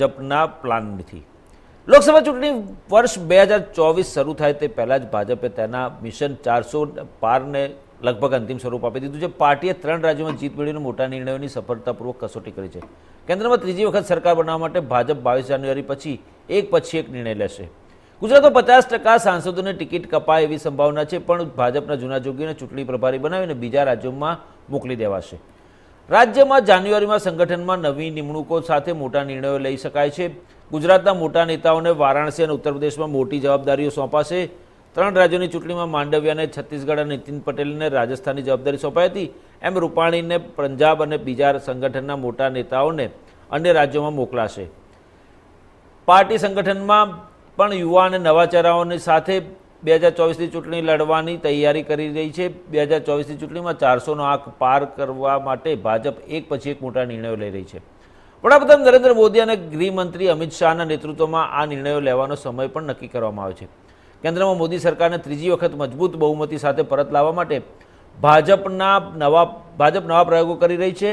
ભાજપના પ્લાનથી લોકસભા ચૂંટણી વર્ષ બે હજાર ચોવીસ શરૂ થાય તે પહેલાં જ ભાજપે તેના મિશન ચારસો પારને લગભગ અંતિમ સ્વરૂપ આપી દીધું છે. પાર્ટીએ ત્રણ રાજ્યોમાં જીત મેળવીને મોટા નિર્ણયોની સફળતાપૂર્વક કસોટી કરી છે. કેન્દ્રમાં ત્રીજી વખત સરકાર બનાવવા માટે ભાજપ બાવીસ જાન્યુઆરી પછી એક પછી એક નિર્ણય લેશે. ગુજરાતમાં પચાસ ટકા સાંસદોને ટિકિટ કપાય એવી સંભાવના છે, પણ ભાજપના જૂના જોગીઓને ચૂંટણી પ્રભારી બનાવીને બીજા રાજ્યોમાં મોકલી દેવાશે. રાજ્યમાં જાન્યુઆરીમાં સંગઠનમાં નવી નિમણૂકો સાથે મોટા નિર્ણયો લઈ શકાય છે. ગુજરાતના મોટા નેતાઓને વારાણસી અને ઉત્તર પ્રદેશમાં મોટી જવાબદારીઓ સોંપાશે. ત્રણ રાજ્યોની ચૂંટણીમાં માંડવિયાને છત્તીસગઢ અને નીતિન પટેલને રાજસ્થાનની જવાબદારી સોંપાઈ હતી. એમ રૂપાણીને પંજાબ અને બીજા સંગઠનના મોટા નેતાઓને અન્ય રાજ્યોમાં મોકલાશે. પાર્ટી સંગઠનમાં પણ યુવા અને નવા ચહેરાઓની સાથે બે હજાર ચોવીસની ચૂંટણી લડવાની તૈયારી કરી રહી છે. બે હજાર ચોવીસની ચૂંટણીમાં ચારસોનો આંક પાર કરવા માટે ભાજપ એક પછી એક મોટા નિર્ણયો લઈ રહી છે. વડાપ્રધાન નરેન્દ્ર મોદી અને ગૃહમંત્રી અમિત શાહના નેતૃત્વમાં આ નિર્ણયો લેવાનો સમય પણ નક્કી કરવામાં આવ્યો છે. કેન્દ્રમાં મોદી સરકારને ત્રીજી વખત મજબૂત બહુમતી સાથે પરત લાવવા માટે ભાજપના નવા, ભાજપ નવા પ્રયોગો કરી રહી છે.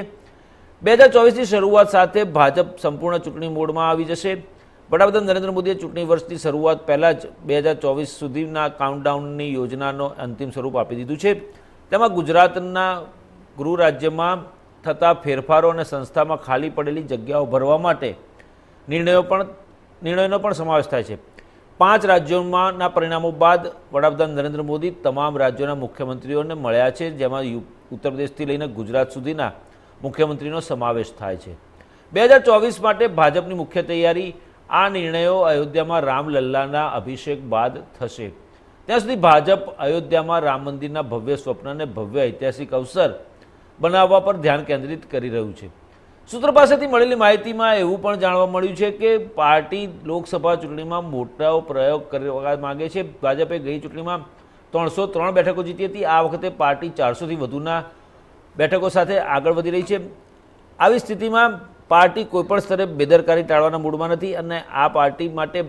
બે હજાર ચોવીસની શરૂઆત સાથે ભાજપ સંપૂર્ણ ચૂંટણી મોડમાં આવી જશે. વડાપ્રધાન નરેન્દ્ર મોદીએ ચૂંટણી વર્ષની શરૂઆત પહેલાં જ બે હજાર ચોવીસ સુધીના કાઉન્ટડાઉનની યોજનાનો અંતિમ સ્વરૂપ આપી દીધું છે. તેમાં ગુજરાતના ગૃહ રાજ્યમાં થતા ફેરફારો અને સંસ્થામાં ખાલી પડેલી જગ્યાઓ ભરવા માટે નિર્ણયો પણ, નિર્ણયનો પણ સમાવેશ થાય છે. પાંચ રાજ્યોમાંના પરિણામો બાદ વડાપ્રધાન નરેન્દ્ર મોદી તમામ રાજ્યોના મુખ્યમંત્રીઓને મળ્યા છે, જેમાં ઉત્તર પ્રદેશથી લઈને ગુજરાત સુધીના મુખ્યમંત્રીનો સમાવેશ થાય છે. બે હજાર ચોવીસ માટે ભાજપની મુખ્ય તૈયારી આ નિર્ણયો અયોધ્યામાં રામલલ્લાના અભિષેક બાદ થશે. ત્યાં સુધી ભાજપ અયોધ્યામાં રામ મંદિરના ભવ્ય સ્વપ્નને ભવ્ય ઐતિહાસિક અવસર બનાવવા પર ધ્યાન કેન્દ્રિત કરી રહ્યું છે. સૂત્રો પાસેથી મળેલી માહિતીમાં એવું પણ જાણવા મળ્યું છે કે પાર્ટી લોકસભા ચૂંટણીમાં મોટો પ્રયોગ કરવા માગે છે. ભાજપે ગઈ ચૂંટણીમાં ત્રણસો ત્રણ બેઠકો જીતી હતી. આ વખતે પાર્ટી ચારસોથી વધુના બેઠકો સાથે આગળ વધી રહી છે. આવી સ્થિતિમાં પાર્ટી કોઈપણ સ્તરે બેદરકારી ટાળવાના મૂડમાં નથી અને આ પાર્ટી માટે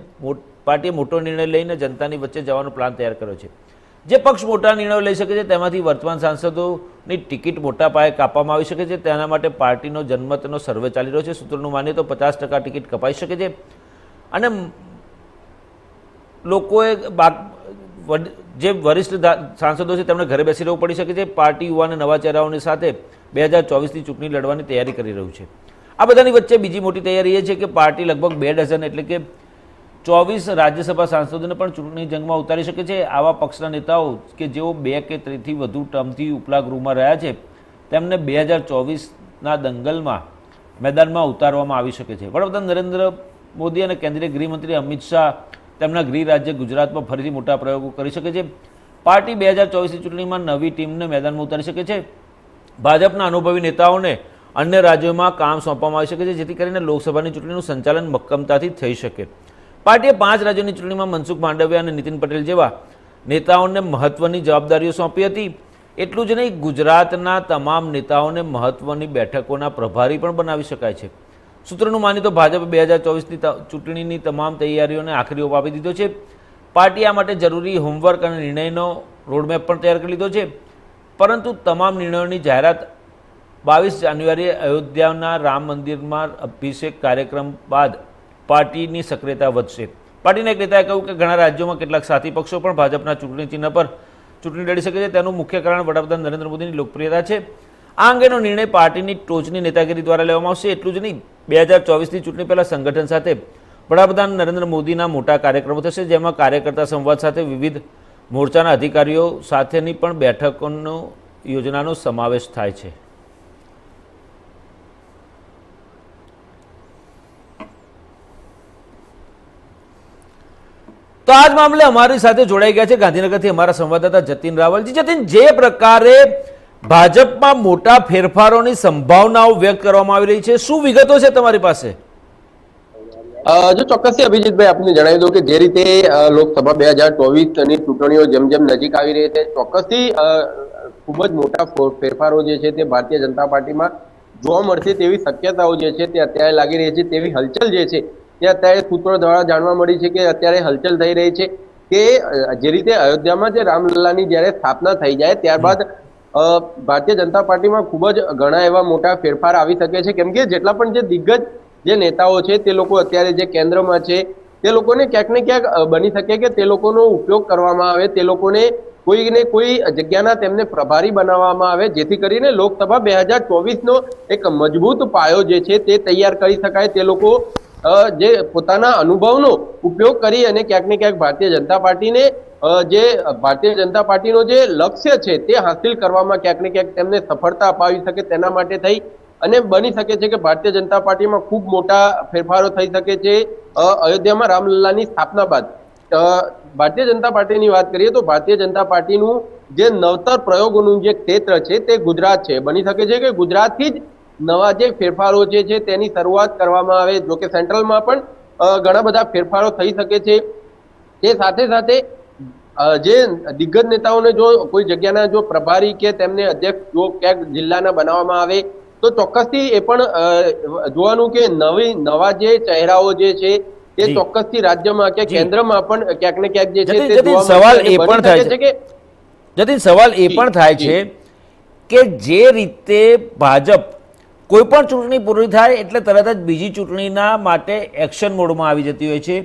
પાર્ટીએ મોટો નિર્ણય લઈને જનતાની વચ્ચે જવાનો પ્લાન તૈયાર કર્યો છે. જે પક્ષ મોટા નિર્ણયો લઈ શકે છે, તેમાંથી વર્તમાન સાંસદોની ટિકિટ મોટા પાયે કાપવામાં આવી શકે છે. તેના માટે પાર્ટીનો જનમતનો સર્વે ચાલી રહ્યો છે. સૂત્રોનું માનીએ તો પચાસ ટકા ટિકિટ કપાઈ શકે છે. અને લોકોએ જે વરિષ્ઠ સાંસદો છે તેમણે ઘરે બેસી રહેવું પડી શકે છે. પાર્ટી યુવાને નવા ચહેરાઓની સાથે બે હજાર ચોવીસની ચૂંટણી લડવાની તૈયારી કરી રહ્યું છે. આ બધાની વચ્ચે બીજી મોટી તૈયારી એ છે કે પાર્ટી લગભગ બે ડઝન એટલે કે ચોવીસ રાજ્યસભા સાંસદોને પણ ચૂંટણી જંગમાં ઉતારી શકે છે. આવા પક્ષના નેતાઓ કે જેઓ બે કે ત્રણથી વધુ ટર્મથી ઉપલા ગૃહમાં રહ્યા છે, તેમને બે હજાર ચોવીસના દંગલમાં મેદાનમાં ઉતારવામાં આવી શકે છે. વડાપ્રધાન નરેન્દ્ર મોદી અને કેન્દ્રીય ગૃહમંત્રી અમિત શાહ તેમના ગૃહ રાજ્ય ગુજરાતમાં ફરીથી મોટા પ્રયોગો કરી શકે છે. પાર્ટી બે હજાર ચોવીસની ચૂંટણીમાં નવી ટીમને મેદાનમાં ઉતારી શકે છે. ભાજપના અનુભવી નેતાઓને અન્ય રાજ્યોમાં કામ સોંપવામાં આવી શકે છે, જેથી કરીને લોકસભાની ચૂંટણીનું સંચાલન મક્કમતાથી થઈ શકે. પાર્ટીએ પાંચ રાજ્યોની ચૂંટણીમાં મનસુખ માંડવિયા અને નીતિન પટેલ જેવા નેતાઓને મહત્વની જવાબદારીઓ સોંપી હતી. એટલું જ નહીં, ગુજરાતના તમામ નેતાઓને મહત્વની બેઠકોના પ્રભારી પણ બનાવી શકાય છે. સૂત્રોનું માની તો ભાજપે બે હજાર ચોવીસની ચૂંટણીની તમામ તૈયારીઓને આખરી ઓપ આપી દીધો છે. પાર્ટી આ માટે જરૂરી હોમવર્ક અને નિર્ણયનો રોડમેપ પણ તૈયાર કરી લીધો છે. પરંતુ તમામ નિર્ણયોની જાહેરાત બાવીસ જાન્યુઆરીએ અયોધ્યાના રામ મંદિરમાં અભિષેક કાર્યક્રમ બાદ પાર્ટીની સક્રિયતા વધશે. પાર્ટીના એક નેતાએ કહ્યું કે ઘણા રાજ્યોમાં કેટલાક સાથી પક્ષો પણ ભાજપના ચૂંટણી ચિહ્ન પર ચૂંટણી લડી શકે છે. તેનું મુખ્ય કારણ વડાપ્રધાન નરેન્દ્ર મોદીની લોકપ્રિયતા છે. આ અંગેનો નિર્ણય પાર્ટીની ટોચની નેતાગીરી દ્વારા લેવામાં આવશે. એટલું જ નહીં, બે હજાર ચોવીસની ચૂંટણી પહેલાં સંગઠન સાથે વડાપ્રધાન નરેન્દ્ર મોદીના મોટા કાર્યક્રમો થશે, જેમાં કાર્યકર્તા સંવાદ સાથે વિવિધ મોરચાના અધિકારીઓ સાથેની પણ બેઠકોનો યોજનાનો સમાવેશ થાય છે. તો આ જ મામલે અમારી સાથે જોડાઈ ગયા છે ગાંધીનગરથી અમારા સંવાદદાતા જતીન રાવલજી. જતીન, જે પ્રકારે ભાજપમાં મોટા ફેરફારોની સંભાવનાઓ વ્યક્ત કરવામાં આવી રહી છે, શું વિગતો છે તમારી પાસે? જો ચોક્કસથી અભિજીતભાઈ, આપને જણાવી દઉં કે જે રીતે લોકસભા બે હજાર ચોવીસની ચૂંટણીઓ જેમ જેમ નજીક આવી રહી છે ચોક્કસથી ખૂબ જ મોટા ફેરફારો જે છે તે ભારતીય જનતા પાર્ટીમાં જોવા મળશે તેવી શક્યતાઓ જે છે તે અત્યારે લાગી રહી છે, તેવી હલચલ જે છે તે અત્યારે સૂત્રો દ્વારા જાણવા મળી છે કે અત્યારે હલચલ થઈ રહી છે કે જે રીતે અયોધ્યામાં જે રામલલ્લાની જ્યારે સ્થાપના થઈ જાય ત્યારબાદ ભારતીય જનતા પાર્ટીમાં ખૂબ જ ઘણા એવા મોટા ફેરફાર આવી શકે છે. કેમ કે જેટલા પણ જે દિગ્ગજ જે નેતાઓ છે તે લોકો અત્યારે જે કેન્દ્રમાં છે તે લોકોને ક્યાંક ને ક્યાંક બની શકે કે તે લોકોનો ઉપયોગ કરવામાં આવે, તે લોકોને કોઈને કોઈ જગ્યાના તેમને પ્રભારી બનાવવામાં આવે, જેથી કરીને લોકસભા બે હજાર ચોવીસનો એક મજબૂત પાયો જે છે તે તૈયાર કરી શકાય. તે લોકો જે પોતાના અનુભવનો ઉપયોગ કરી અને ક્યાંક ને ક્યાંક ભારતીય જનતા પાર્ટીને જે ભારતીય જનતા પાર્ટીનો જે લક્ષ્ય છે તે હાંસિલ કરવામાં ક્યાંક ને ક્યાંક તેમને સફળતા અપાવી શકે તેના માટે થઈ અને બની શકે છે કે ભારતીય જનતા પાર્ટીમાં ખૂબ મોટા ફેરફારો થઈ શકે છે. અયોધ્યામાં રામલલ્લાની સ્થાપના બાદ. ભારતીય જનતા પાર્ટીની વાત કરીએ તો ભારતીય જનતા પાર્ટીનું જે નવતર પ્રયોગોનું જે ક્ષેત્ર છે તે ગુજરાત છે. બની શકે છે કે ગુજરાતથી જ નવા જે ફેરફારો જે છે તેની શરૂઆત કરવામાં આવે. જો કે સેન્ટ્રલમાં પણ ઘણા બધા ફેરફારો થઈ શકે છે. તે સાથે સાથે જે દિગ્ગજ નેતાઓને જો કોઈ જગ્યાના જો પ્રભારી કે તેમને અધ્યક્ષ જો ક્યાંક જિલ્લાના બનાવવામાં આવે તો ચોક્કસથી એ પણ જોવાનું કે નવી નવા જે ચહેરાઓ જે છે તે ચોક્કસથી રાજ્યમાં કે કેન્દ્રમાં પણ ક્યાંક ને ક્યાંક જે છે તે સવાલ એ પણ થાય છે. કે જતીન સવાલ એ પણ થાય છે કે જે રીતે ભાજપ કોઈ પણ ચૂંટણી પૂરી થાય એટલે તરત જ બીજી ચૂંટણીના માટે એક્શન મોડમાં આવી જતી હોય છે.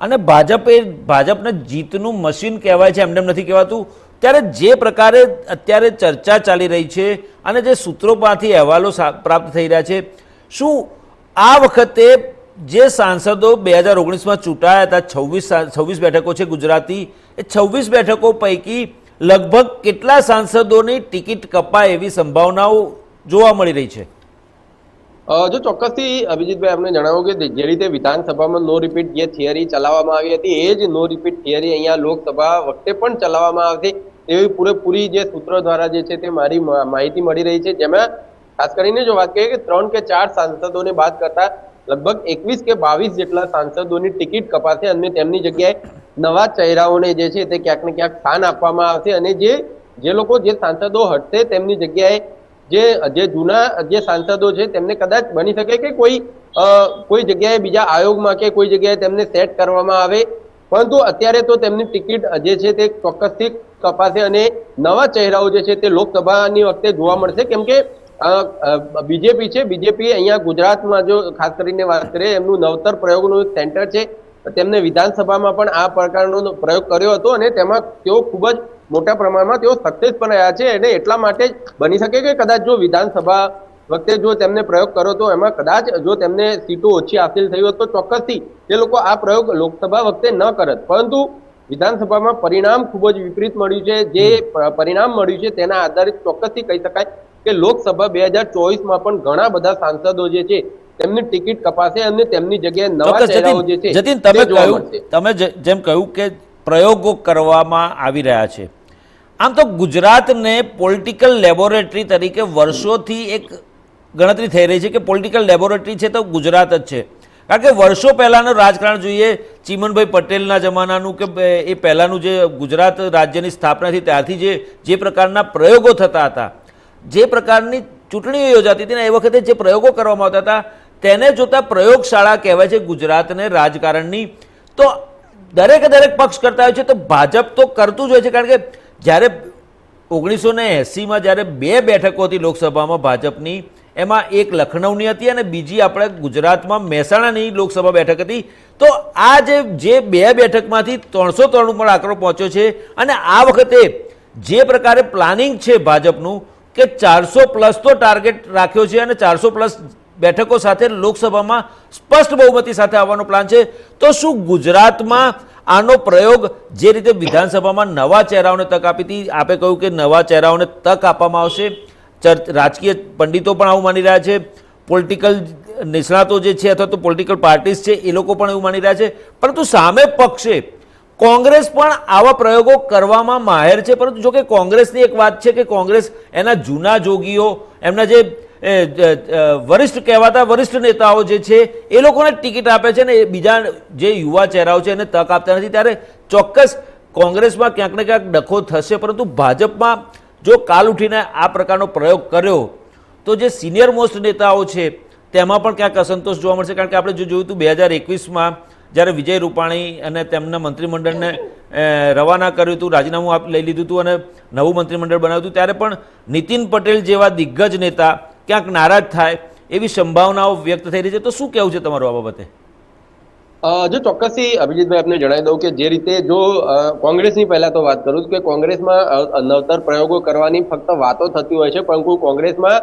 અને ભાજપ એ ભાજપને જીતનું મશીન કહેવાય છે, એમને એમ નથી કહેવાતું. ત્યારે જે પ્રકારે અત્યારે ચર્ચા ચાલી રહી છે અને જે સૂત્રો સૂત્રોમાંથી અહેવાલો પ્રાપ્ત થઈ રહ્યા છે, શું આ વખતે જે સાંસદો બે હજાર ઓગણીસમાં ચૂંટાયા હતા, છવ્વીસ છવ્વીસ બેઠકો છે ગુજરાતી, એ છવ્વીસ બેઠકો પૈકી લગભગ કેટલા સાંસદોની ટિકિટ કપાય એવી સંભાવનાઓ જોવા મળી રહી છે? જો ચોક્કસથી અભિજીતભાઈ આપને જણાવો કે જે રીતે વિધાનસભામાં નો રિપીટ જે થિયરી ચલાવવામાં આવી હતી, એ જ નો રિપીટ થિયરી અહીંયા લોકસભા વખતે પણ ચલાવવામાં આવશે. એવી પૂરેપૂરી જે સૂત્રો દ્વારા જે છે તે મારી માહિતી મળી રહી છે. જેમાં ખાસ કરીને જો વાત કરીએ કે ત્રણ કે ચાર સાંસદોને બાદ કરતા લગભગ એકવીસ કે બાવીસ જેટલા સાંસદોની ટિકિટ કપાશે અને તેમની જગ્યાએ નવા ચહેરાઓને જે છે તે ક્યાંક ને ક્યાંક સ્થાન આપવામાં આવશે. અને જે જે લોકો, જે સાંસદો હટશે તેમની જગ્યાએ જે જે જૂના, જે સાંસદો છે, તેમને કદાચ બની શકે કે કોઈ કોઈ જગ્યાએ બીજા આયોગમાં કે કોઈ જગ્યાએ તેમને સેટ કરવામાં આવે. પરંતુ અત્યારે તો તેમની ટિકિટ જે છે તે ચોક્કસથી કપાશે અને નવા ચહેરાઓ જે છે તે લોકસભાની વખતે જોવા મળશે. કેમ કે બીજેપી છે, બીજેપી અહીંયા ગુજરાતમાં જો ખાસ કરીને વાત કરીએ, એમનું નવતર પ્રયોગનું સેન્ટર છે. તેમને વિધાનસભામાં પણ આ પ્રકારનો પ્રયોગ કર્યો હતો અને તેમાં તેઓ ખૂબ જ મોટા પ્રમાણમાં તેઓ સક્સેસ પણ રહ્યા છે અને એટલા માટે જ બની શકે કે કદાચ જો વિધાનસભા વખતે જો તેમને પ્રયોગ કર્યો તો એમાં કદાચ જો તેમને સીટો ઓછી હાસિલ થઈ હોત તો ચોક્કસથી તે લોકો આ પ્રયોગ લોકસભા વખતે ન કરત. પરંતુ વિધાનસભામાં પરિણામ ખૂબ જ વિપરીત મળ્યું છે. જે પરિણામ મળ્યું છે તેના આધારિત ચોક્કસથી કહી શકાય કે લોકસભા બે હજાર ચોવીસમાં પણ ઘણા બધા સાંસદો જે છે તેમની ટિકિટ કપાશે અને તેમની જગ્યાએ નવા ચહેરાઓ જે છે જતીન તમે કહ્યું તમે જેમ કહ્યું કે પ્રયોગો કરવામાં આવી રહ્યા છે. આમ તો ગુજરાતને પોલિટિકલ લેબોરેટરી તરીકે વર્ષોથી એક ગણતરી થઈ રહી છે કે પોલિટિકલ લેબોરેટરી છે તો ગુજરાત જ છે. કારણ કે વર્ષો પહેલાંનું રાજકારણ જોઈએ ચીમનભાઈ પટેલના જમાનાનું કે એ પહેલાંનું જે ગુજરાત રાજ્યની સ્થાપના થઈ ત્યારથી જે જે પ્રકારના પ્રયોગો થતા હતા જે પ્રકારની ચૂંટણીઓ યોજાતી હતી ને એ વખતે જે પ્રયોગો કરવામાં આવતા હતા તેને જોતા પ્રયોગશાળા કહેવાય છે ગુજરાતને રાજકારણની. તો દરેકે દરેક પક્ષ કરતા હોય છે, તો ભાજપ તો કરતું જ હોય છે, કારણ કે જ્યારે ઓગણીસો ને એંસીમાં જ્યારે બે બેઠકો હતી લોકસભામાં ભાજપની, એમાં એક લખનૌની હતી અને બીજી આપણે ગુજરાતમાં મહેસાણાની લોકસભા બેઠક હતી. તો આ જે જે બે બેઠકમાંથી ત્રણસો ત્રણ પણ આંકડો પહોંચ્યો છે અને આ વખતે જે પ્રકારે પ્લાનિંગ છે ભાજપનું, કે ચારસો પ્લસ તો ટાર્ગેટ રાખ્યો છે અને ચારસો પ્લસ બેઠકો સાથે લોકસભામાં સ્પષ્ટ બહુમતી સાથે આવવાનો પ્લાન છે. તો શું ગુજરાતમાં આનો પ્રયોગ જે રીતે વિધાનસભામાં નવા ચહેરાઓને તક આપી હતી, આપે કહ્યું કે નવા ચહેરાઓને તક આપવામાં આવશે. રાજકીય પંડિતો પણ આવું માની રહ્યા છે. પોલિટિકલ નિષ્ણાતો જે છે અથવા તો પોલિટિકલ પાર્ટીઝ છે, એ લોકો પણ એવું માની રહ્યા છે. પરંતુ સામે પક્ષે કોંગ્રેસ પણ આવા પ્રયોગો કરવામાં માહેર છે. પરંતુ જો કે કોંગ્રેસની એક વાત છે કે કોંગ્રેસ એના જૂના જોગીઓ, એમના જે વરિષ્ઠ કહેવાતા વરિષ્ઠ નેતાઓ જે છે, એ લોકોને ટિકિટ આપે છે ને બીજા જે યુવા ચહેરાઓ છે એને તક આપતા નથી. ત્યારે ચોક્કસ કોંગ્રેસમાં ક્યાંક ને ક્યાંક ડખો થશે, પરંતુ ભાજપમાં જો કાલ ઉઠીને આ પ્રકારનો પ્રયોગ કર્યો, તો જે સિનિયર મોસ્ટ નેતાઓ છે, તેમાં પણ ક્યાંક અસંતોષ જોવા મળશે. કારણ કે આપણે જો જોયું હતું, બે હજાર એકવીસમાં જ્યારે વિજય રૂપાણી અને તેમના મંત્રીમંડળને રવાના કર્યું હતું, રાજીનામું આપ, લઈ લીધું હતું અને નવું મંત્રીમંડળ બનાવ્યું હતું, ત્યારે પણ નીતિન પટેલ જેવા દિગ્ગજ નેતા ક્યાંક નારાજ થાય એવી સંભાવનાઓ વ્યક્ત થઈ રહી છે. તો શું કહેવું છે તમારું આ બાબતે? જો ચોક્કસથી અભિજીતભાઈ આપને જણાવી દઉં કે જે રીતે જો કોંગ્રેસની પહેલા તો વાત કરું કે કોંગ્રેસમાં નવતર પ્રયોગો કરવાની ફક્ત વાતો થતી હોય છે, પરંતુ કોંગ્રેસમાં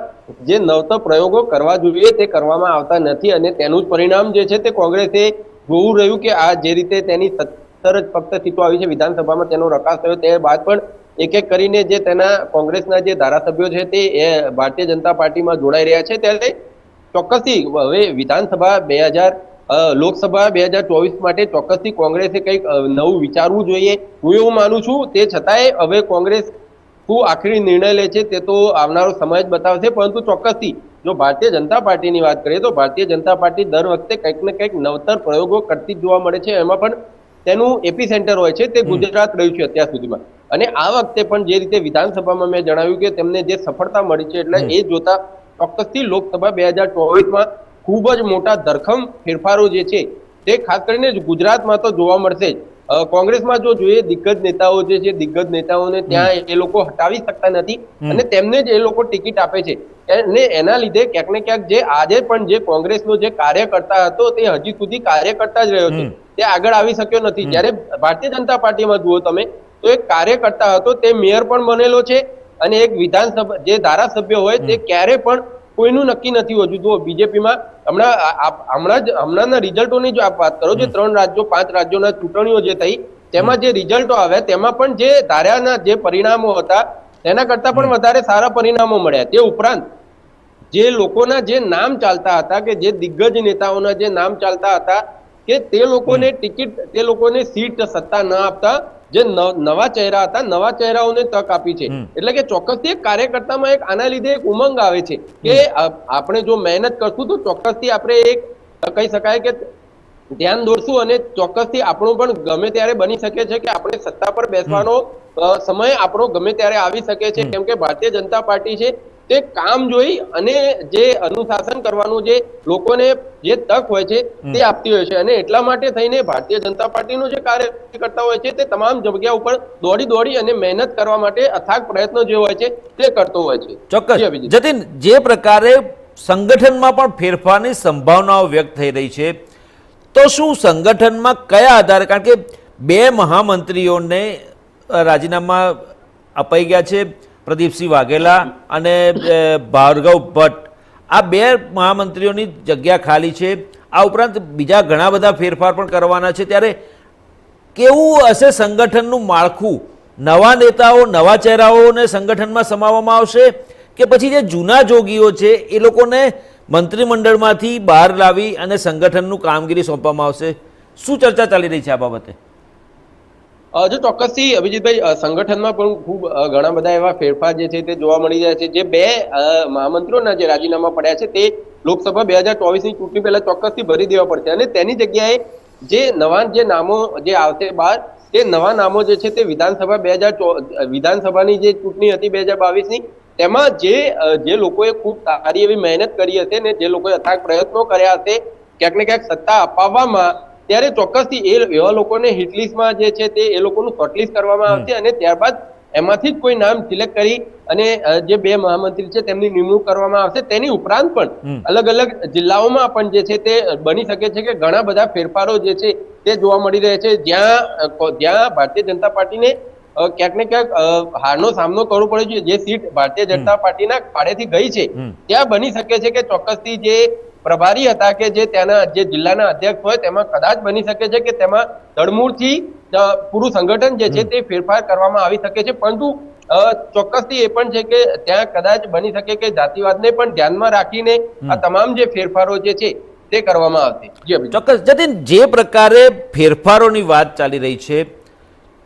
જે નવતર પ્રયોગો કરવા જોઈએ તે કરવામાં આવતા નથી અને તેનું જ પરિણામ જે છે તે કોંગ્રેસે જોવું રહ્યું કે આ જે રીતે તેની સત્તર જ ફક્ત સીટો આવી છે વિધાનસભામાં, તેનો રકાસ થયો તે બાદ પણ એક એક કરીને જે તેના કોંગ્રેસના જે ધારાસભ્યો છે તે એ ભારતીય જનતા પાર્ટીમાં જોડાઈ રહ્યા છે. ત્યારે ચોક્કસથી હવે વિધાનસભા બે હજાર લોકસભા બે હજાર ચોવીસ માટે ચોક્કસથી કોંગ્રેસે કંઈક નવું વિચારવું જોઈએ હું એવું માનું છું. તે છતાંય હવે કોંગ્રેસ શું આખરી નિર્ણય લે છે તે તો આવનારો સમય જ બતાવશે. પરંતુ ચોક્કસથી જો ભારતીય જનતા પાર્ટીની વાત કરીએ તો ભારતીય જનતા પાર્ટી દર વખતે કંઈક ને કંઈક નવતર પ્રયોગો કરતી જ જોવા મળે છે. એમાં પણ તેનું એપી સેન્ટર હોય છે તે ગુજરાત રહ્યું છે અત્યાર સુધીમાં. અને આ વખતે પણ જે રીતે વિધાનસભામાં મેં જણાવ્યું કે તેમને જે સફળતા મળી છે એટલે એ જોતા ચોક્કસથી લોકસભા બે હજાર ચોવીસમાં ખૂબ જ મોટા ધરખમ ફેરફારો જે છે તે ખાસ કરીને ગુજરાતમાં તો જોવા મળશે જ. કોંગ્રેસમાં જો જોઈએ દિગ્ગજ નેતાઓ જે છે દિગ્ગજ નેતાઓને ત્યાં એ લોકો હટાવી શકતા નથી અને તેમને જ એ લોકો ટિકિટ આપે છે. અને એના લીધે ક્યાંક ને ક્યાંક જે આજે પણ જે કોંગ્રેસનો જે કાર્યકર્તા હતો તે હજી સુધી કાર્યકર્તા જ રહ્યો છે. તે આગળ આવી શક્યો નથી. જ્યારે ભારતીય જનતા પાર્ટીમાં જુઓ તમે તો એક કાર્યકર્તા હતો તે મેયર પણ બનેલો છે અને એક વિધાનસભા જે ધારાસભ્ય હોય તે ક્યારે પણ કોઈનું નક્કી નથી હોતું. જો બીજેપીમાં હમણાં હમણાં જ હમણાંના રિઝલ્ટોની જો આપ વાત કરો જે ત્રણ રાજ્યો પાંચ રાજ્યોના ચૂંટણીઓ જે થઈ તેમાં જે રિઝલ્ટો આવ્યા તેમાં પણ જે ધાર્યાના જે પરિણામો હતા તેના કરતા પણ વધારે સારા પરિણામો મળ્યા. તે ઉપરાંત જે લોકોના જે નામ ચાલતા હતા કે જે દિગ્ગજ નેતાઓના જે નામ ચાલતા હતા કે તે લોકોને ટિકિટ તે લોકોને સીટ સત્તા ન આપતા જે નવા ચહેરા હતા નવા ચહેરાઓને તક આપી છે. એટલે કે ચોક્કસથી એક કાર્યકર્તામાં એક આના લીધે એક ઉમંગ આવે છે કે આપણે જો મહેનત કરશું તો ચોક્કસથી આપણે એક કહી શકાય કે ધ્યાન દોરશું અને ચોક્કસથી આપણું પણ ગમે ત્યારે બની શકે છે કે આપણે સત્તા પર બેસવાનો સમય આપણો ગમે ત્યારે આવી શકે છે. કેમ કે ભારતીય જનતા પાર્ટી છે તે કામ જોઈ અને જે અનુશાસન કરવાનું જે લોકોને જે તક હોય છે તે આપતી હોય છે. અને એટલા માટે થઈને ભારતીય જનતા પાર્ટીનો જે કાર્યકર્તા હોય છે તે તમામ જગ્યા ઉપર દોડી દોડી અને મહેનત કરવા માટે અથાગ પ્રયત્નો જે હોય છે તે કરતો હોય છે. ચોક્કસ. જતીન જે પ્રકારે સંગઠનમાં પણ ફેરફારની સંભાવનાઓ વ્યક્ત થઈ રહી છે તો શું સંગઠનમાં કયા આધારે? કારણ કે બે મહામંત્રીઓને રાજીનામા અપાઈ ગયા છે પ્રદીપસિંહ વાઘેલા અને ભાર્ગવ ભટ્ટ. આ બે મહામંત્રીઓની જગ્યા ખાલી છે. આ ઉપરાંત બીજા ઘણા બધા ફેરફાર પણ કરવાના છે. ત્યારે કેવું હશે સંગઠનનું માળખું? નવા નેતાઓ, નવા ચહેરાઓને સંગઠનમાં સમાવવામાં આવશે કે પછી જે જૂના જોગીઓ છે, એ લોકોને મંત્રીમંડળમાંથી બહાર લાવી અને સંગઠનનું કામગીરી સોંપવામાં આવશે? શું ચર્ચા ચાલી રહી છે આ બાબતે? જો ચોક્કસથી અભિજીતભાઈ સંગઠનમાં પણ ખૂબ ઘણા બધા એવા ફેરફાર જે છે તે જોવા મળી રહ્યા છે. જે બે મહામંત્રીઓના જે રાજીનામા પડ્યા છે તે લોકસભા બે હજાર ચોવીસની ચૂંટણી પહેલા ચોક્કસથી ભરી દેવા પડશે. અને તેની જગ્યાએ જે નવા જે નામો જે આવશે બહાર, તે નવા નામો જે છે તે વિધાનસભા બે હજાર વિધાનસભાની જે ચૂંટણી હતી બે હજાર બાવીસની, તેમાં જે જે લોકોએ ખૂબ સારી એવી મહેનત કરી હશે ને જે લોકોએ અથાગ પ્રયત્નો કર્યા હશે, ક્યાંક ને ક્યાંક સત્તા અપાવવામાં ત્યારે ચોક્કસથી એ એવા લોકોને હિટલિસ્ટમાં જે છે તે એ લોકોનું શોર્ટલિસ્ટ કરવામાં આવશે અને ત્યારબાદ એમાંથી જ કોઈ નામ સિલેક્ટ કરી અને જે બે મહામંત્રી છે તેમની નિમણૂક કરવામાં આવશે. તેની ઉપરાંત પણ અલગ અલગ જિલ્લાઓમાં પણ જે છે તે બની શકે છે કે ઘણા બધા ફેરફારો જે છે તે જોવા મળી રહે છે. જ્યાં જ્યાં ભારતીય જનતા પાર્ટીને ક્યાંક ને ક્યાંક હારનો સામનો કરવો પડે છે. જે સીટ ભારતીય જનતા પાર્ટીના ફાળેથી ગઈ છે. ત્યાં બની શકે છે કે ચોક્કસથી જે પ્રભારી હતા કે જે ત્યાંના જે જિલ્લાના અધ્યક્ષ હોય તેમાં કદાચ બની શકે છે કે તેમાં ધડમૂળથી પૂરું સંગઠન જે છે તે ફેરફાર કરવામાં આવી શકે છે. પરંતુ ચોક્કસથી એ પણ છે કે ત્યાં કદાચ બની શકે કે જાતિવાદને પણ ધ્યાનમાં રાખીને આ તમામ જે ફેરફારો જે છે તે કરવામાં આવશે. ચોક્કસ. જતીન જે પ્રકારે ફેરફારોની વાત ચાલી રહી છે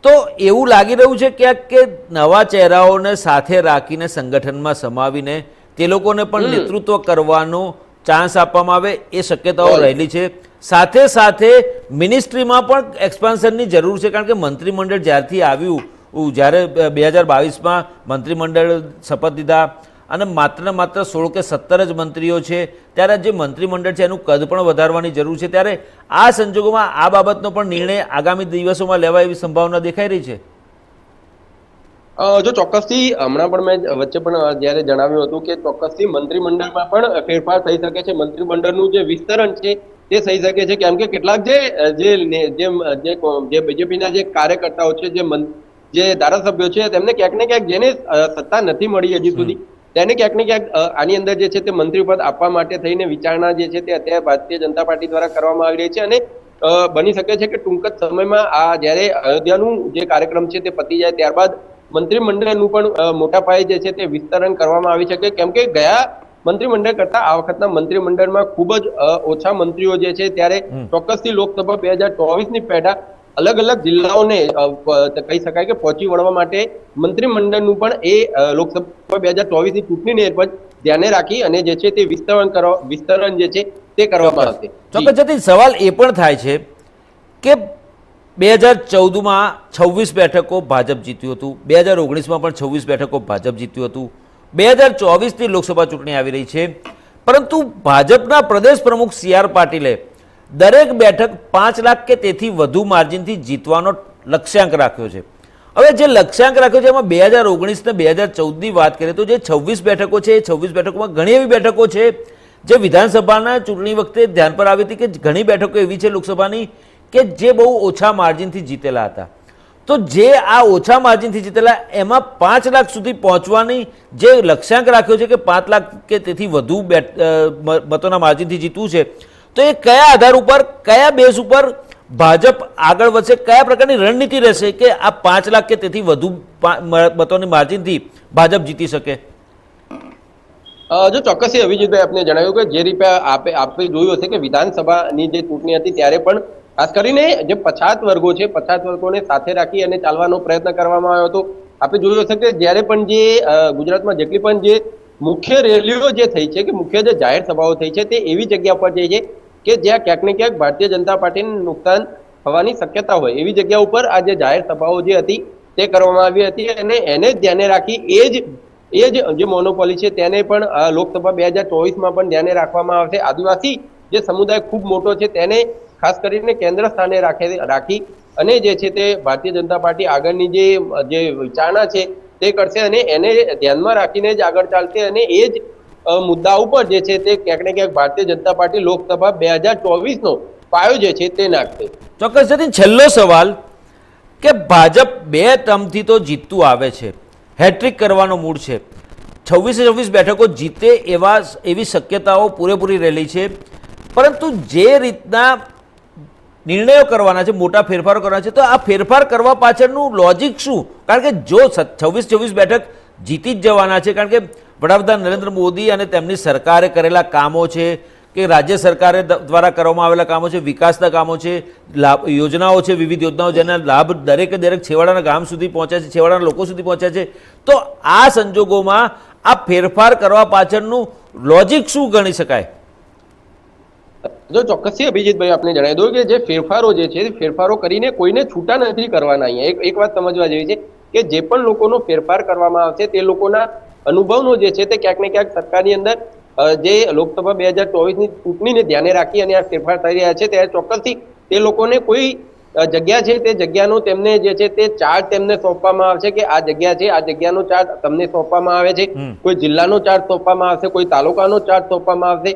તો એવું લાગી રહ્યું છે ક્યાંક કે નવા ચહેરાઓને સાથે રાખીને સંગઠનમાં સમાવીને તે લોકોને પણ નેતૃત્વ કરવાનો ચાન્સ આપવામાં આવે એ શક્યતાઓ રહેલી છે. સાથે સાથે મિનિસ્ટ્રીમાં પણ એક્સપાન્શનની જરૂર છે કારણ કે મંત્રીમંડળ જ્યારથી આવ્યું જ્યારે બે હજાર બાવીસમાં મંત્રીમંડળ શપથ લીધા અને માત્ર ને માત્ર સોળ કે સત્તર જ મંત્રીઓ છે ત્યારે જે મંત્રીમંડળ છે એનું કદ પણ વધારવાની જરૂર છે. ત્યારે આ સંજોગોમાં આ બાબતનો પણ નિર્ણય આગામી દિવસોમાં લેવાય એવી સંભાવના દેખાઈ રહી છે. જો ચોક્કસથી હમણાં પણ મેં વચ્ચે પણ જ્યારે જણાવ્યું હતું કે ચોક્કસથી મંત્રીમંડળમાં પણ ફેરફાર થઈ શકે છે. મંત્રીમંડળનું જે વિસ્તરણ છે તે થઈ શકે છે. કેમ કે કેટલાક જે જે જે બીજેપીના જે કાર્યકર્તાઓ છે જે જે ધારાસભ્યો છે તેમને ક્યાંક ને ક્યાંક જેને સત્તા નથી મળી હજી સુધી તેને ક્યાંક ને ક્યાંક આની અંદર જે છે તે મંત્રી પદ આપવા માટે થઈને વિચારણા જે છે તે અત્યારે ભારતીય જનતા પાર્ટી દ્વારા કરવામાં આવી રહી છે. અને બની શકે છે કે ટૂંક જ સમયમાં આ જ્યારે અયોધ્યાનું જે કાર્યક્રમ છે તે પતી જાય ત્યારબાદ મંત્રીમંડળનું પણ મોટા પાયે જે છે તે વિસ્તરણ કરવામાં આવી શકે. કેમ કે ગયા મંત્રીમંડળ કરતા આ વખતના મંત્રીમંડળમાં ખૂબ જ ઓછા મંત્રીઓ જે છે ત્યારે ચોક્કસથી લોકસભા બે હજાર ચોવીસની પેઢા અલગ અલગ જિલ્લાઓને કહી શકાય કે પહોંચી વળવા માટે મંત્રીમંડળનું પણ એ લોકસભા બે હજાર ચોવીસની ચૂંટણીને પણ ધ્યાને રાખી અને જે છે તે વિસ્તરણ કરવા વિસ્તરણ જે છે તે કરવામાં આવશે. ચોક્કસ. જતી સવાલ એ પણ થાય છે કે બે હજાર ચૌદમાં છવ્વીસ બેઠકો ભાજપ જીત્યું હતું. બે હજાર ઓગણીસમાં પણ છવ્વીસ બેઠકો ભાજપ જીત્યું હતું. બે હજાર ચોવીસની લોકસભા ચૂંટણી આવી રહી છે. પરંતુ ભાજપના પ્રદેશ પ્રમુખ સી આર પાટીલે દરેક બેઠક પાંચ લાખ કે તેથી વધુ માર્જિનથી જીતવાનો લક્ષ્યાંક રાખ્યો છે. હવે જે લક્ષ્યાંક રાખ્યો છે, એમાં બે હજાર ઓગણીસ ને બે હજાર ચૌદની વાત કરીએ તો જે છવ્વીસ બેઠકો છે, એ છવ્વીસ બેઠકોમાં ઘણી એવી બેઠકો છે, જે વિધાનસભાના ચૂંટણી વખતે ધ્યાન પર આવી હતી કે ઘણી બેઠકો એવી છે લોકસભાની કે જે બહુ ઓછા માર્જિનથી જીતેલા હતા. તો જે આ ઓછા માર્જિનથી જીતેલા, એમાં પાંચ લાખ સુધી પહોંચવાની જે લક્ષ્યાંક રાખ્યો છે કે પાંચ લાખ કે તેથી વધુ મતોના માર્જિનથી જીતવું છે, તો એ કયા આધાર ઉપર, કયા બેઝ ઉપર ભાજપ આગળ વધશે, કયા પ્રકારની રણનીતિ રહેશે કે આ પાંચ લાખ કે તેથી વધુ મતોની માર્જિનથી ભાજપ જીતી શકે? જો ચોક્કસથી અભિજીતભાઈ આપને જણાવ્યું કે જે રીતે આપે આપે જોયું હશે કે વિધાનસભાની જે ચૂંટણી હતી, ત્યારે પણ ખાસ કરીને જે પછાત વર્ગો છે, પછાત વર્ગોને સાથે રાખી અને ચાલવાનો પ્રયત્ન કરવામાં આવ્યો હતો. આપણે જોયું હશે કે જ્યારે પણ જે ગુજરાતમાં જેટલી પણ જે મુખ્ય રેલીઓ જે થઈ છે કે મુખ્ય જે જાહેર સભાઓ થઈ છે તે એવી જગ્યા પર જે છે કે જ્યાં ક્યાંક ને ક્યાંક ભારતીય જનતા પાર્ટીને નુકસાન થવાની શક્યતા હોય. એવી જગ્યા ઉપર આ જે જાહેર સભાઓ જે હતી તે કરવામાં આવી હતી અને એને જ ધ્યાને રાખી એ જ એ જ જે મોનોપોલી છે તેને પણ લોકસભા બે હજાર ચોવીસમાં પણ ધ્યાને રાખવામાં આવશે. આદિવાસી જે સમુદાય ખૂબ મોટો છે તેને ખાસ કરીને કેન્દ્ર સ્થાને રાખે રાખી અને જે છે તે ભારતીય જનતા પાર્ટી આગળની જે જે વિચારણા છે તે કરશે અને એને ધ્યાનમાં રાખીને જ આગળ ચાલશે અને એ જ મુદ્દા ઉપર જે છે તે ક્યાંક ને ક્યાંક ભારતીય જનતા પાર્ટી લોકસભા બે હજાર ચોવીસનો પાયો જે છે તે નાખશે. ચોક્કસ જતીન છેલ્લો સવાલ કે ભાજપ બે ટર્મથી તો જીતતું આવે છે. હેટ્રિક કરવાનો મૂડ છે. છવ્વીસે છવ્વીસ બેઠકો જીતે એવા, એવી શક્યતાઓ પૂરેપૂરી રહેલી છે. પરંતુ જે રીતના નિર્ણયો કરવાના છે, મોટા ફેરફારો કરવાના છે. તો આ ફેરફાર કરવા પાછળનું લોજિક શું? કારણ કે જો છવ્વીસ છવ્વીસ બેઠક જીતી જ જવાના છે, કારણ કે વડાપ્રધાન નરેન્દ્ર મોદી અને તેમની સરકારે કરેલા કામો છે, કે રાજ્ય સરકારે દ્વારા કરવામાં આવેલા કામો છે, વિકાસના કામો છે, લાભ, યોજનાઓ છે, વિવિધ યોજનાઓ જેના લાભ દરેકે દરેક છેવાડાના ગામ સુધી પહોંચ્યા છે, છેવાડાના લોકો સુધી પહોંચ્યા છે. તો આ સંજોગોમાં આ ફેરફાર કરવા પાછળનું લોજિક શું ગણી શકાય? જો ચોક્કસથી અભિજીતભાઈ આપને જણાવી દઉં કે જે ફેરફારો જે છે ફેરફારો કરીને કોઈને છૂટા નથી કરવાના અહીંયા. એક એક વાત સમજવા જેવી છે કે જે પણ લોકોનો ફેરફાર કરવામાં આવશે તે લોકોના અનુભવનો જે છે તે ક્યાંક ને ક્યાંક સરકારની અંદર જે લોકસભા બે હજાર ચોવીસની ચૂંટણીને ધ્યાને રાખી અને આ ફેરફાર થઈ રહ્યા છે ત્યારે ચોક્કસથી તે લોકોને કોઈ જગ્યા છે તે જગ્યાનો તેમને જે છે તે ચાર્જ તેમને સોંપવામાં આવશે કે આ જગ્યા છે આ જગ્યાનો ચાર્જ તમને સોંપવામાં આવે છે. કોઈ જિલ્લાનો ચાર્જ સોંપવામાં આવશે કોઈ તાલુકાનો ચાર્જ સોંપવામાં આવશે.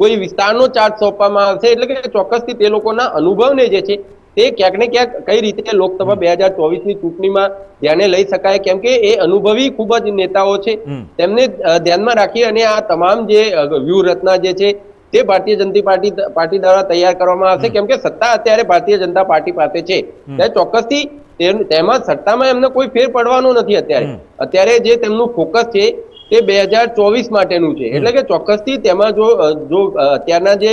કોઈ વિસ્તારનો ચાર્જ સોંપવામાં આવશે એટલે કે ચોક્કસથી તે લોકોના અનુભવને જે છે તે ક્યાંક ને ક્યાંક કઈ રીતે લોકસભા બે હજાર ચોવીસની ચૂંટણીમાં ધ્યાને લઈ શકાય કેમ કે એ અનુભવી ખૂબ જ નેતાઓ છે. તેમને ધ્યાનમાં રાખી અને આ તમામ જે વ્યૂહરચના જે છે તે ભારતીય જનતા પાર્ટી પાર્ટી દ્વારા તૈયાર કરવામાં આવશે કેમ કે સત્તા અત્યારે ભારતીય જનતા પાર્ટી પાસે છે. ત્યારે ચોક્કસથી તેમાં સત્તામાં એમને કોઈ ફેર પડવાનો નથી અત્યારે. અત્યારે જે તેમનું ફોકસ છે તે બે હજાર ચોવીસ માટેનું છે. એટલે કે ચોક્કસથી તેમાં જો જો અત્યારના જે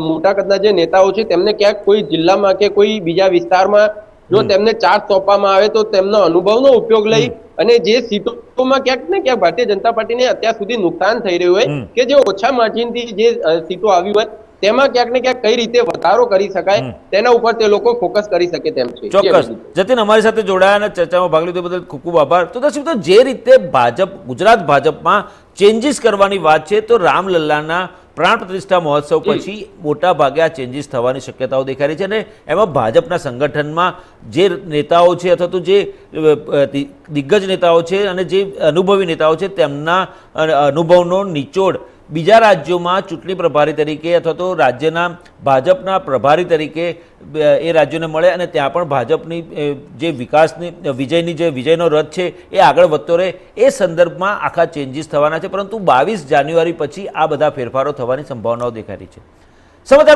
મોટા કદના જે નેતાઓ છે તેમને ક્યાંક કોઈ જિલ્લામાં કે કોઈ બીજા વિસ્તારમાં જો તેમને ચાર્જ સોંપવામાં આવે તો તેમનો અનુભવનો ઉપયોગ લઈ અને જે સીટોમાં ક્યાંક ને ક્યાંક ભારતીય જનતા પાર્ટીને અત્યાર સુધી નુકસાન થઈ રહ્યું હોય કે જે ઓછા માર્જિનથી જે સીટો આવી હોય તેમાં ક્યાંક ને ક્યાંક કઈ રીતે વધારો કરી શકાય તેના ઉપર તે લોકો ફોકસ કરી શકે તેમ છે. ચોક્કસ. જતીન અમારી સાથે જોડાયા અને ચર્ચામાં ભાગ લીધો બદલ ખૂબ ખૂબ આભાર. તો દર્શક મિત્રો જે રીતે ભાજપ ગુજરાત ભાજપમાં ચેન્જીસ કરવાની વાત છે તો રામલલ્લાના પ્રાણ પ્રતિષ્ઠા મહોત્સવ પછી મોટા ભાગે આ ચેન્જીસ થવાની શક્યતાઓ દેખાઈ રહી છે અને એમાં ભાજપના સંગઠનમાં જે નેતાઓ છે અથવા તો જે દિગ્ગજ નેતાઓ છે અને જે અનુભવી નેતાઓ છે તેમના અનુભવનો નિચોડ બીજા રાજ્યોમાં ચૂંટણી પ્રભારી તરીકે અથવા તો રાજ્યના ભાજપના પ્રભારી તરીકે એ રાજ્યોને મળે અને ત્યાં પણ ભાજપની જે વિકાસની વિજયની જે વિજયનો રથ છે, એ આગળ વધતો રહે, એ સંદર્ભમાં આખા ચેન્જીસ થવાના છે. પરંતુ બાવીસ જાન્યુઆરી પછી આ બધા ફેરફારો થવાની સંભાવનાઓ દેખાઈ રહી છે. સમાચાર